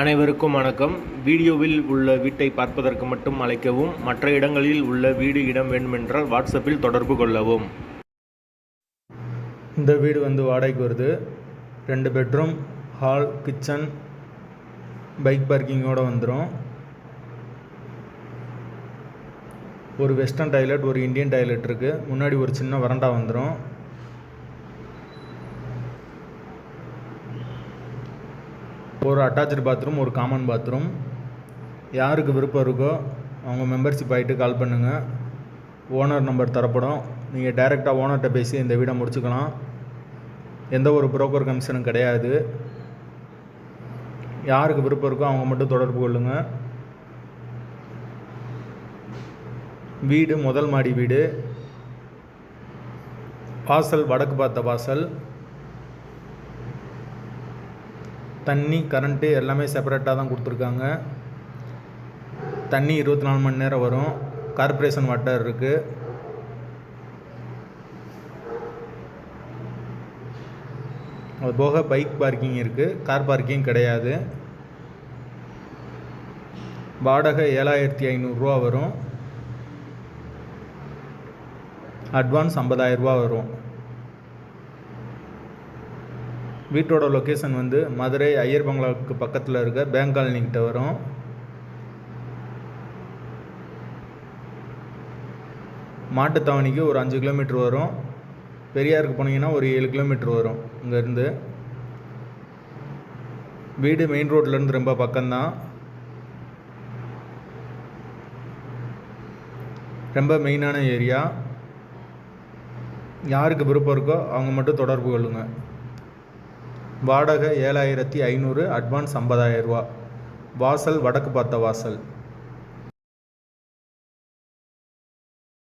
அனைவருக்கும் வணக்கம். வீடியோவில் உள்ள வீட்டை பார்ப்பதற்கு மட்டும் அழைக்கவும் மற்ற இடங்களில் உள்ள வீடு இடம் வேண்டுமென்றால் வாட்ஸ்அப்பில் தொடர்பு கொள்ளவும். இந்த வீடு வந்து வாடகைக்கு வருது. ரெண்டு பெட்ரூம் ஹால் கிச்சன் பைக் பார்க்கிங்கோடு வந்துடும் ஒரு வெஸ்டர்ன் டாய்லெட் ஒரு இந்தியன் டாய்லெட் இருக்குது முன்னாடி ஒரு சின்ன வரண்டா வந்துடும் ஒரு அட்டாச்சு பாத்ரூம் ஒரு காமன் பாத்ரூம் யாருக்கு விருப்பம் இருக்கோ அவங்க மெம்பர்ஷிப் ஆகிட்டு கால் பண்ணுங்கள் ஓனர் நம்பர் தரப்படும். நீங்கள் டைரெக்டாக ஓனர்கிட்ட பேசி இந்த வீடை முடிச்சுக்கலாம். எந்த ஒரு புரோக்கர் கமிஷனும் கிடையாது. யாருக்கு விருப்பம் இருக்கோ அவங்க மட்டும் தொடர்பு கொள்ளுங்கள் வீடு முதல் மாடி வீடு. வாசல் வடக்கு பார்த்த வாசல். தண்ணி கரண்ட்டு எல்லாமே செப்பரேட்டாக தான் கொடுத்துருக்காங்க. தண்ணி இருபத்தி நாலு மணி நேரம் வரும். கார்ப்பரேஷன் வாட்டர் இருக்குது அது போக பைக் பார்க்கிங் இருக்குது கார் பார்க்கிங் கிடையாது. வாடகை ஏழாயிரத்தி ஐநூறுரூவா வரும். அட்வான்ஸ் ஐம்பதாயிரரூபா வரும். வீட்டோட லொக்கேஷன் வந்து மதுரை ஐயர் பங்களாவுக்கு பக்கத்தில் இருக்க பேங்க் காலனிக்கிட்ட வரும். மாட்டுத்தாவணிக்கு ஒரு அஞ்சு கிலோமீட்டர் வரும். பெரியாருக்கு போனீங்கன்னா ஒரு ஏழு கிலோமீட்டர் வரும் இங்கேருந்து. வீடு மெயின் ரோட்லேருந்து ரொம்ப பக்கம்தான். ரொம்ப மெயினான ஏரியா யாருக்கு விருப்பம் இருக்கோ அவங்க மட்டும் தொடர்பு கொள்ளுங்கள் வாடகை ஏழாயிரத்தி ஐநூறு அட்வான்ஸ் ஐம்பதாயிரரூவா வாசல் வடக்கு பார்த்த வாசல்.